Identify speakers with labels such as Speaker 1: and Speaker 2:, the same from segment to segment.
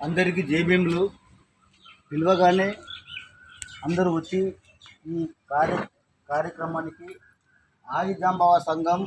Speaker 1: అందరికీ జేబీఎంలు. పిలవగానే అందరూ వచ్చి ఈ కార్య కార్యక్రమానికి ఆదిజాంబవ సంఘం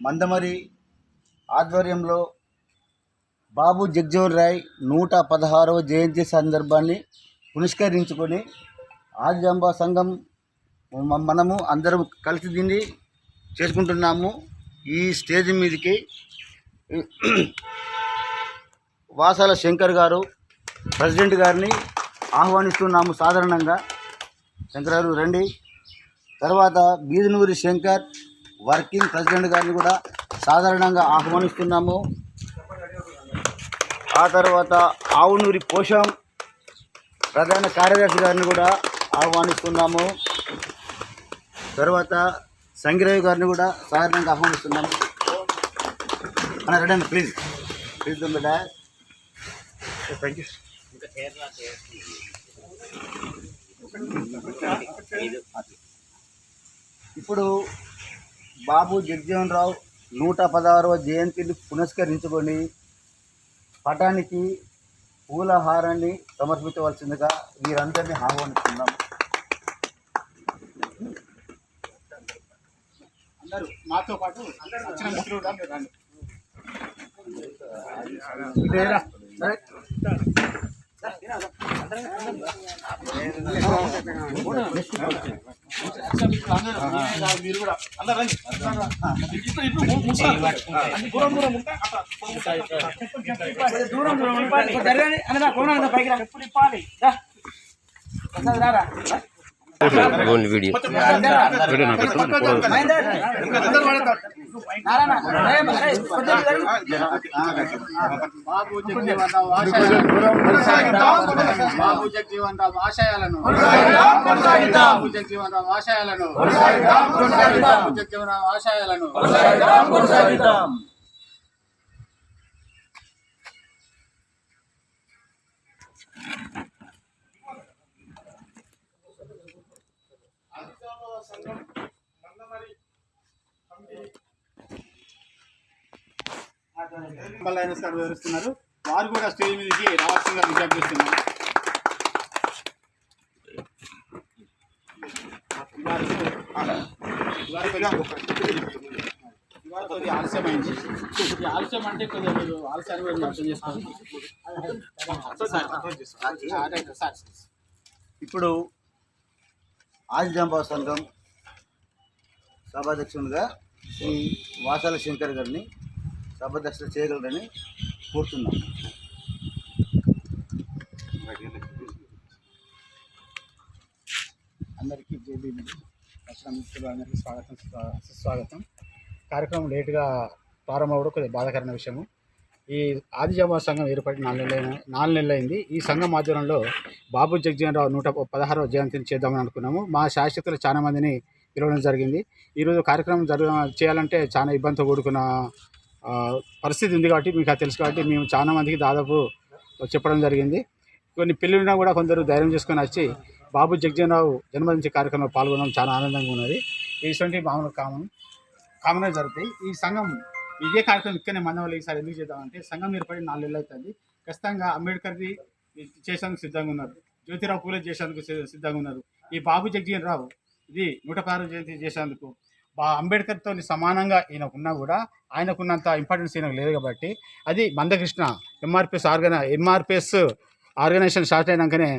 Speaker 1: మందమరి ఆధ్వర్యంలో బాబు జగ్జోన్ రాయ్ నూట పదహారవ జయంతి సందర్భాన్ని పురస్కరించుకొని ఆదిజాంబ సంఘం మనము అందరం కలిసి దీన్ని చేసుకుంటున్నాము. ఈ స్టేజ్ మీదకి వాసాల శంకర్ గారు ప్రెసిడెంట్ గారిని ఆహ్వానిస్తున్నాము సాధారణంగా. శంకర్ గారు రండి. తర్వాత బీదనూరి శంకర్ వర్కింగ్ ప్రెసిడెంట్ గారిని కూడా సాధారణంగా ఆహ్వానిస్తున్నాము. ఆ తర్వాత ఆవునూరి పోషం ప్రధాన కార్యదర్శి గారిని కూడా ఆహ్వానిస్తున్నాము. తర్వాత సంగిరవి గారిని కూడా సాధారణంగా ఆహ్వానిస్తున్నాము. అన్న రండి ప్లీజ్ ప్లీజ్ బిడ్డ థ్యాంక్ యూ ఇప్పుడు బాబు జగజీవన్ రావు నూట పదహారవ జయంతిని పునస్కరించుకొని పటానికి పూలహారాన్ని సమర్పించవలసిందిగా వీరందరినీ ఆహ్వానిస్తున్నాం.
Speaker 2: అందరూ మాతో పాటు వచ్చిన మిత్రులు. అందరూ, మీరే కాదు, మీరు కూడా అందరూ రండి. ఇప్పుడు ఇప్పుడు ము- ముసాలి. అన్ని దూరం దూరం ఉంటే అట్లా
Speaker 3: దూరం దూరం ఉండిపోయి ఇక్కడ జరగండి అన్న కోన అన్న పైకి రా ఎప్పుడు ఇప్పాలి రా ప్రసాద్ రారా
Speaker 4: ఓన్లీ వీడియో.
Speaker 2: బాబు జగజీవన్ రావు ఆశయాలను. బాబు జగజీవన్ రావు ఆశయాలను. బాబు జగజీవన్ ఆశయాలను బాబు సార్ వివరిస్తున్నారు. వారు కూడా స్టేజ్ మీదకి రావాల్సిందిగా విజ్ఞప్తి చేస్తున్నారు కొద్దిగా కొద్దిగా ఆలస్యం అంటే కొద్దిగా ఆలస్యాన్ని కూడా అర్థం చేసుకోవాలి.
Speaker 1: ఇప్పుడు ఆదిజాంబా సంఘం సభాధ్యక్షునిగా శ్రీ వాసాల శంకర్ గారిని సభాధ్యక్షులు చేయగలరని కోరుతున్నాను.
Speaker 2: అందరికీ జేబీ మిత్రులు అందరికీ స్వాగతం సుస్వాగతం. కార్యక్రమం లేటుగా ప్రారంభమవడం కొద్దిగా బాధాకరమైన విషయము. ఈ ఆదిజాబా సంఘం ఏర్పడి నాలుగు నెలలైన నాలుగు నెలలైంది. ఈ సంఘం ఆధ్వర్యంలో బాబు జగజీవన్ రావు నూట పదహారవ జయంతిని చేద్దామని అనుకున్నాము. మా శాశ్వతలు చాలామందిని పిలవడం జరిగింది. ఈరోజు కార్యక్రమం జరగ చేయాలంటే చాలా ఇబ్బందితో కూడుకున్న పరిస్థితి ఉంది కాబట్టి మీకు అది తెలుసు కాబట్టి మేము చాలా మందికి దాదాపు చెప్పడం జరిగింది. కొన్ని పెళ్ళినా కూడా కొందరు ధైర్యం చేసుకొని వచ్చి బాబు జగజీవనరావు జన్మదించే కార్యక్రమంలో పాల్గొనడం చాలా ఆనందంగా ఉన్నది. ఇటువంటి మామూలు కామన్ కామన్గా జరుగుతాయి. ఈ సంఘం ఇదే కార్యక్రమం ఇక్కడనే మన వాళ్ళు ఈసారి ఎందుకు చేద్దామంటే సంఘం ఏర్పడి నాలుగు అవుతుంది. ఖచ్చితంగా అంబేద్కర్ది చేసేందుకు సిద్ధంగా ఉన్నారు. జ్యోతిరావు పూలే చేసేందుకు సిద్ధంగా ఉన్నారు. ఈ బాబు జగ్జీవన్ రావు ఇది నూట పదహారు జయంతి చేసేందుకు బా అంబేద్కర్తో సమానంగా ఈయనకు ఉన్నా కూడా ఆయనకున్నంత ఇంపార్టెన్స్ ఈయనకు లేదు కాబట్టి అది Mandakrishna M R P S ఆర్గన M R P S organisation start అయినాకనే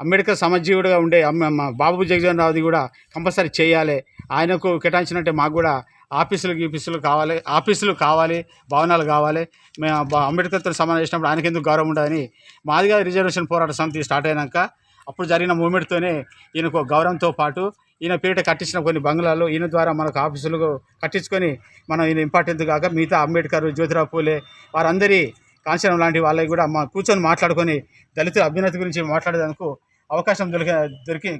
Speaker 2: Ambedkar సమజీవుడిగా ఉండే మా బాబు జగజీవన్ రావుది కూడా కంపల్సరీ చేయాలి. ఆయనకు కేటాయించినట్టే మాకు కూడా ఆఫీసులు గీఫీసులు కావాలి ఆఫీసులు కావాలి భవనాలు కావాలి. మేము అంబేద్కర్తో సమానం చేసినప్పుడు ఆయనకి ఎందుకు గౌరవం ఉండదని మాదిగా రిజర్వేషన్ పోరాట సమితి స్టార్ట్ అయినాక అప్పుడు జరిగిన మూమెంట్తోనే ఈయనకు గౌరవంతో పాటు ఈయన పేరిట కట్టించిన కొన్ని బంగ్లాలు ఈయన ద్వారా మనకు ఆఫీసులు కట్టించుకొని మనం ఈయన ఇంపార్టెంట్ కాక మిగతా అంబేద్కర్ జ్యోతిరావు పూలే వారందరి కాంచనం లాంటి వాళ్ళకి కూడా మా కూర్చొని మాట్లాడుకొని దళితుల అభ్యున్నతి గురించి మాట్లాడేందుకు అవకాశం దొరికి దొరికి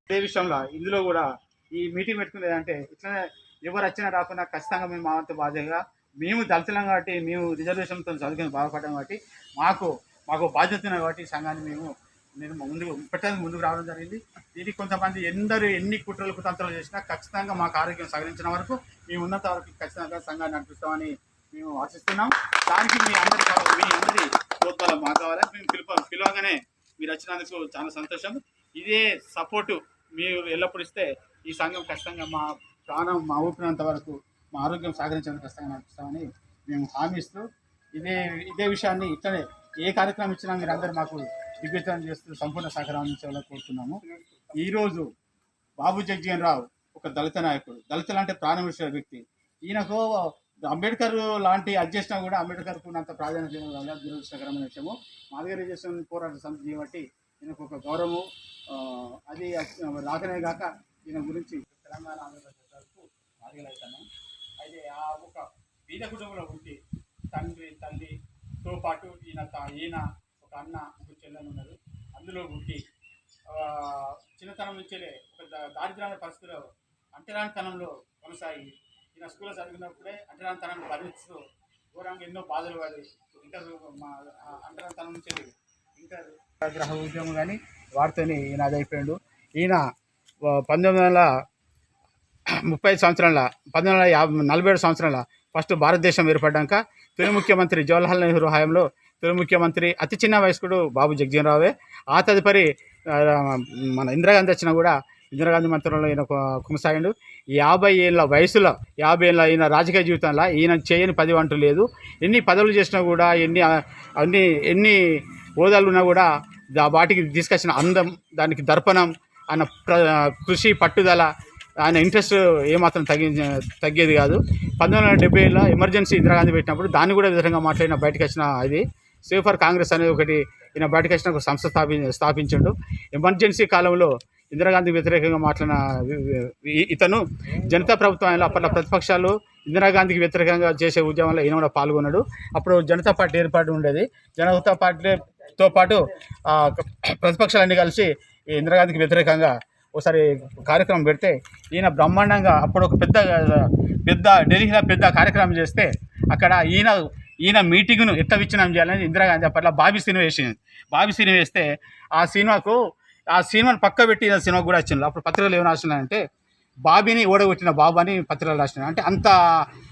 Speaker 2: అదే విషయంలో ఇందులో కూడా ఈ మీటింగ్ పెట్టుకునేది అంటే ఇట్లనే ఎవరు వచ్చినా రాకుండా ఖచ్చితంగా మేము మా బాధ్యతగా మేము దళితులం కాబట్టి మేము రిజర్వేషన్తో చదువుకుని బాగుపడ్డాం కాబట్టి మాకు మాకు బాధ్యత కాబట్టి సంఘాన్ని మేము నేను ముందుకు పెట్టడానికి ముందుకు రావడం జరిగింది. ఇది కొంతమంది ఎందరు ఎన్ని కుట్రలు కుతంత్రాలు చేసినా ఖచ్చితంగా మాకు ఆరోగ్యం సగలించిన వరకు మేము ఉన్నంత వరకు ఖచ్చితంగా సంఘాన్ని నడిపిస్తామని మేము ఆశిస్తున్నాం. దానికి మీ అందరి మీ అందరి ప్రోత్సాహం మాకు కావాలి. మేము పిలుపు పిలవగానే మీరు వచ్చినందుకు చాలా సంతోషం. ఇదే సపోర్టు మీరు ఎల్లప్పుడు ఇస్తే ఈ సంఘం ఖచ్చితంగా మా ప్రాణం మా ఊపినంత వరకు మా ఆరోగ్యం సహకరించేందుకు ఖచ్చితంగా నడిపిస్తామని మేము హామీ ఇస్తూ ఇదే ఇదే విషయాన్ని ఇట్లనే ఏ కార్యక్రమం ఇచ్చినా మీరు అందరూ మాకు దిగ్విజయం చేస్తూ సంపూర్ణ సహకారం అందించాలని కోరుతున్నాము. ఈరోజు బాబు జగ్జీవన్ రావు ఒక దళిత నాయకుడు. దళితులు అంటే ప్రాణం విషయ వ్యక్తి. ఈయనకు అంబేద్కర్ లాంటి అడ్జస్ట్నా కూడా అంబేద్కర్ ఉన్నంత ప్రాధాన్యత ఇవ్వడం దురదృష్టకరమైన విషయము. మాదిగ రిజర్వేషన్ పోరాట సమితి బట్టి ఈయనకు ఒక గౌరవము అది రాకనే కాక ఈయన గురించి తెలంగాణ ఆంధ్రప్రదేశ్ వరకు మాదిగలవుతాను అయితే ఆ ఒక బీద కుటుంబంలో ఉండి తండ్రి తల్లితో పాటు ఈయన ఈయన ఒక అన్న ఒక చెల్లెలు ఉన్నారు అందులో పుట్టి చిన్నతనం నుంచేలే ఒక దా- పరిస్థితిలో అంటరానితనంలో కొనసాగి ఈయన స్కూల్లో చదివినప్పుడే అంటరానితనాన్ని భరిస్తూ ఘోరంగా ఎన్నో బాధలు పడి ఇంటర్ మా అంటరానితనం నుంచి ఇంటర్ గ్రహ ఉద్యమం కానీ వాడితోనే ఈయన అది అయిపోయాడు ఈయన పంతొమ్మిది వందల ముప్పై సంవత్సరాల పంతొమ్మిది వందల యాభై నలభై ఏడు సంవత్సరాల ఫస్ట్ భారతదేశం ఏర్పడ్డాక తొలి ముఖ్యమంత్రి జవహర్లాల్ నెహ్రూ హయాంలో తొలి ముఖ్యమంత్రి అతి చిన్న వయస్కుడు బాబు జగజీవన్ రావే ఆ తదుపరి మన ఇందిరాగాంధీ వచ్చినా కూడా ఇందిరాగాంధీ మంత్రంలో ఈయన కొ- కొనసాగిండు. యాభై ఏళ్ళ వయసులో యాభై ఏళ్ళ ఈయన రాజకీయ జీవితంలో ఈయన చేయని పది అంటూ లేదు. ఎన్ని పదవులు చేసినా కూడా ఎన్ని అన్ని ఎన్ని హోదాలు ఉన్నా కూడా దా- వాటికి తీసుకొచ్చిన అందం దానికి దర్పణం ఆయన ప్ర కృషి పట్టుదల ఆయన ఇంట్రెస్ట్ ఏమాత్రం తగ్గి తగ్గేది కాదు. పంతొమ్మిది వందల డెబ్బైలో ఎమర్జెన్సీ ఇందిరాగాంధీ పెట్టినప్పుడు దాన్ని కూడా విధంగా మాట్లాడిన బయటకు వచ్చిన ఇది. సేవ్ ఫర్ కాంగ్రెస్ అనేది ఒకటి ఈయన బయటకు వచ్చిన ఒక సంస్థ స్థాపి స్థాపించాడు. ఎమర్జెన్సీ కాలంలో ఇందిరాగాంధీ వ్యతిరేకంగా మాట్లాడిన ఇతను జనతా ప్రభుత్వంలో అప్పట్లో ప్రతిపక్షాలు ఇందిరాగాంధీకి వ్యతిరేకంగా చేసే ఉద్యమంలో ఈయన కూడా పాల్గొన్నాడు. అప్పుడు జనతా పార్టీ ఏర్పాటు ఉండేది. జనతా పార్టీతో పాటు ప్రతిపక్షాలన్నీ కలిసి ఈ ఇందిరాగాంధీకి వ్యతిరేకంగా ఒకసారి కార్యక్రమం పెడితే ఈయన బ్రహ్మాండంగా అప్పుడు ఒక పెద్ద పెద్ద ఢిల్లీలో పెద్ద కార్యక్రమం చేస్తే అక్కడ ఈయన ఈయన మీటింగ్ను ఎంత విచ్ఛిన్నం చేయాలని ఇందిరాగాంధీ అప్పట్లో బాబీ సినిమా వేసింది బాబీ సినిమా వేస్తే ఆ సినిమాకు ఆ సినిమాను పక్క పెట్టి సినిమా కూడా వచ్చింది అప్పుడు పత్రికలు ఏమైనా రాసినాయంటే బాబీని ఓడగొట్టిన బాబు అని పత్రికలు రాసిన అంటే అంత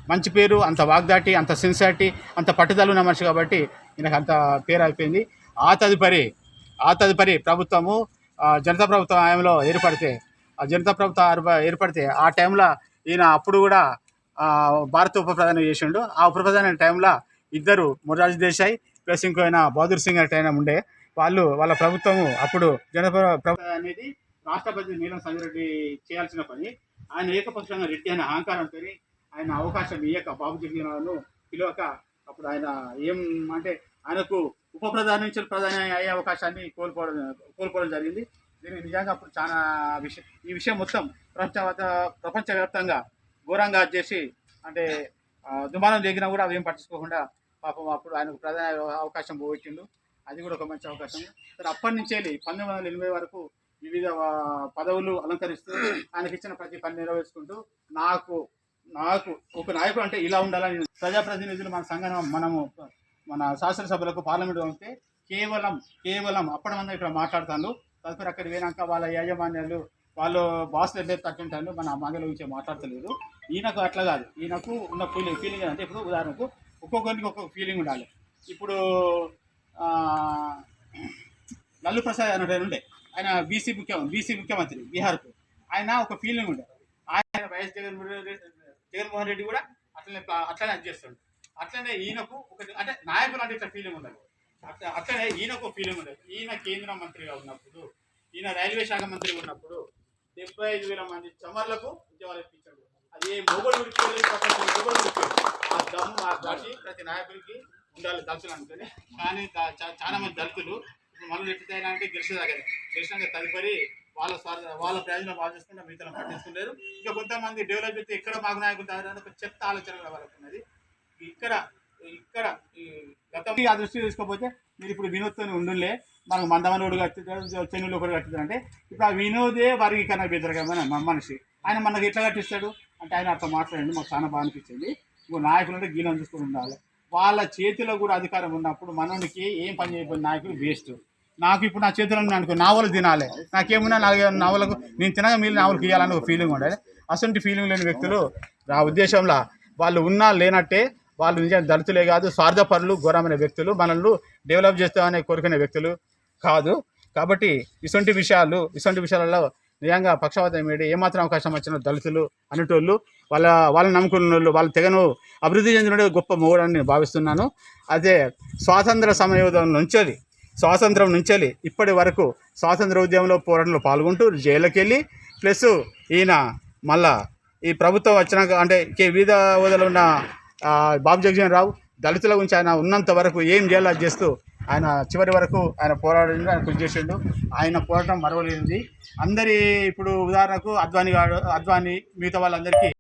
Speaker 2: మంచి పేరు అంత వాగ్దాటి అంత సిన్సారిటీ అంత పట్టుదల ఉన్న మనిషి కాబట్టి ఈయనకు అంత పేరు అయిపోయింది. ఆ తదుపరి ఆ తదుపరి ప్రభుత్వము ఆ, జనతా ప్రభుత్వం హయాంలో ఏర్పడితే ఆ జనతా ప్రభుత్వం ఏర్పడితే ఆ టైంలో ఈయన అప్పుడు కూడా భారత ఉప ప్రధాని చేసిండు. ఆ ఉప ప్రధాని టైంలో ఇద్దరు మొరార్జీ దేశాయ్ ప్లస్ ఇంకో ఆయన బహదూర్ సింగ్ అనే ఆయన ఉండే. వాళ్ళు వాళ్ళ ప్రభుత్వము అప్పుడు జనతా అనేది రాష్ట్రపతి నీలం సంజరెడ్డి చేయాల్సిన పని. ఆయన ఏకపక్షంగా రెడ్డి అనే అహంకారంతో ఆయన అవకాశం ఇయ్యక బాబు జగన్ను పిలవక అప్పుడు ఆయన ఏం అంటే ఆయనకు ఉప ప్రధాని నుంచి ప్రధాని అయ్యే అవకాశాన్ని కోల్పోవడం కోల్పోవడం జరిగింది. దీనికి నిజంగా అప్పుడు చాలా విషయం ఈ విషయం మొత్తం ప్రపంచ ప్రపంచవ్యాప్తంగా ఘోరంగా చేసి అంటే దుమానం దుమారం కూడా అదేం పట్టించుకోకుండా పాపం అప్పుడు ఆయనకు ప్రధాన అవకాశం పోగొట్టిండు. అది కూడా ఒక మంచి అవకాశం. సరే అప్పటి నుంచి వెళ్ళి పంతొమ్మిది వందల ఎనభై వరకు వివిధ పదవులు అలంకరిస్తూ ఆయనకి ఇచ్చిన ప్రతి పని నెరవేర్చుకుంటూ నాకు నాకు ఒక నాయకుడు అంటే ఇలా ఉండాలని ప్రజాప్రతినిధులు మన సంఘం మనము మన శాసనసభలకు పార్లమెంట్ పంపితే కేవలం కేవలం అప్పటి మంది ఇక్కడ మాట్లాడతాను తదుపరి అక్కడ పోయినాక వాళ్ళ యాజమాన్యాలు వాళ్ళు బాస్ ఎట్లయితే తట్టుంటారు మన మంగళ గురించి మాట్లాడతలేదు ఈయనకు అట్లా కాదు. ఈయనకు ఉన్న ఫీలింగ్ ఫీలింగ్ అంటే ఇప్పుడు ఉదాహరణకు ఒక్కొక్కరికి ఒక్కొక్క ఫీలింగ్ ఉండాలి. ఇప్పుడు లల్లు ప్రసాద్ అనే ఆయన ఉండే. ఆయన బీసీ ముఖ్యం బీసీ ముఖ్యమంత్రి బీహార్కు. ఆయన ఒక ఫీలింగ్ ఉండే. ఆయన వైఎస్ జగన్ జగన్మోహన్ రెడ్డి కూడా అట్లనే అట్లనే అది చేస్తాడు. అట్లనే ఈయనకు ఒక అంటే నాయకులు అంటే ఇట్లా ఫీలింగ్ ఉండదు అట్లా అట్లనే ఈయనకు ఫీలింగ్ ఉండదు ఈయన కేంద్ర మంత్రిగా ఉన్నప్పుడు ఈయన రైల్వే శాఖ మంత్రిగా ఉన్నప్పుడు డెబ్బై ఐదు వేల మంది చమర్లకు ఉద్యోగాలు ఇప్పించాడు అది మొగలు ఉడికి ప్రపంచం ఉడికి ఆ దమ్ము ఆ దాటి ప్రతి నాయకుడికి ఉండాలి దళితులు అంటేనే. కానీ చాలా మంది దళితులు ఇప్పుడు మనం ఎట్లయినా అంటే గెలిచేదాకా గెలిచినాక తదుపరి వాళ్ళ స్వార్థ వాళ్ళ ప్రయోజనం వాళ్ళు చేసుకుంటే మిగతా పట్టించుకోలేరు ఇంకా కొంతమంది డెవలప్ అయితే ఎక్కడ మాకు నాయకులు ఒక చెత్త ఆలోచన వాళ్ళకున్నది ఇక్కడ ఇక్కడ గతం ఆ దృష్టి తీసుకోకపోతే మీరు ఇప్పుడు వినోద్తో ఉండులే మనకు మందమనోడు కట్టించారు చెన్నులు ఒకటి కట్టించారు అంటే ఇప్పుడు ఆ వినోదే వర్గీకరణ వ్యతిరేకమైన మనిషి. ఆయన మనకు ఎట్లా కట్టిస్తాడు? అంటే ఆయన అట్లా మాట్లాడండి మాకు చాలా బాగా అనిపించింది. ఇంకో నాయకులు అంటే గీలం చూసుకొని ఉండాలి. వాళ్ళ చేతిలో కూడా అధికారం ఉన్నప్పుడు మనకి ఏం పని చేయబోయే నాయకులు వేస్ట్. నాకు ఇప్పుడు నా చేతిలో అనుకో నావలు తినాలి. నాకేమున్నా నాలుగు నావలకు నేను తినగా మీరు నావలకు ఇవ్వాలని ఒక ఫీలింగ్ ఉండాలి. అసలు ఫీలింగ్ లేని వ్యక్తులు నా ఉద్దేశంలో వాళ్ళు ఉన్నా లేనట్టే వాళ్ళు నిజంగా దళితులే కాదు స్వార్థపరులు ఘోరమైన వ్యక్తులు మనల్ని డెవలప్ చేస్తామనే కోరుకునే వ్యక్తులు కాదు. కాబట్టి ఇటువంటి విషయాలు ఇటువంటి విషయాలలో నిజంగా పక్షవాతం మీడి ఏమాత్రం అవకాశం వచ్చిన దళితులు అనేటోళ్ళు వాళ్ళ వాళ్ళని నమ్ముకున్న వాళ్ళు వాళ్ళ తెగను అభివృద్ధి చెందిన గొప్ప మొగుడని నేను భావిస్తున్నాను. అదే స్వాతంత్ర సమయోధం నుంచి స్వాతంత్రం నుంచి ఇప్పటి వరకు స్వాతంత్ర ఉద్యమంలో పోరాటంలో పాల్గొంటూ జైలుకి వెళ్ళి ప్లస్ ఈయన మళ్ళా ఈ ప్రభుత్వం వచ్చినాక అంటే కే వివిధ హోదాలో ఉన్న బాబు జగజీవన్ రావు దళితుల గురించి ఆయన ఉన్నంత వరకు ఏం చేయాలో చేస్తూ ఆయన చివరి వరకు ఆయన పోరాడిండు ఆయన కృషి చేసిండు. ఆయన పోరాటం మరవలేనిది. అందరి ఇప్పుడు ఉదాహరణకు అద్వాని గాడు అద్వాని మిగతా వాళ్ళందరికీ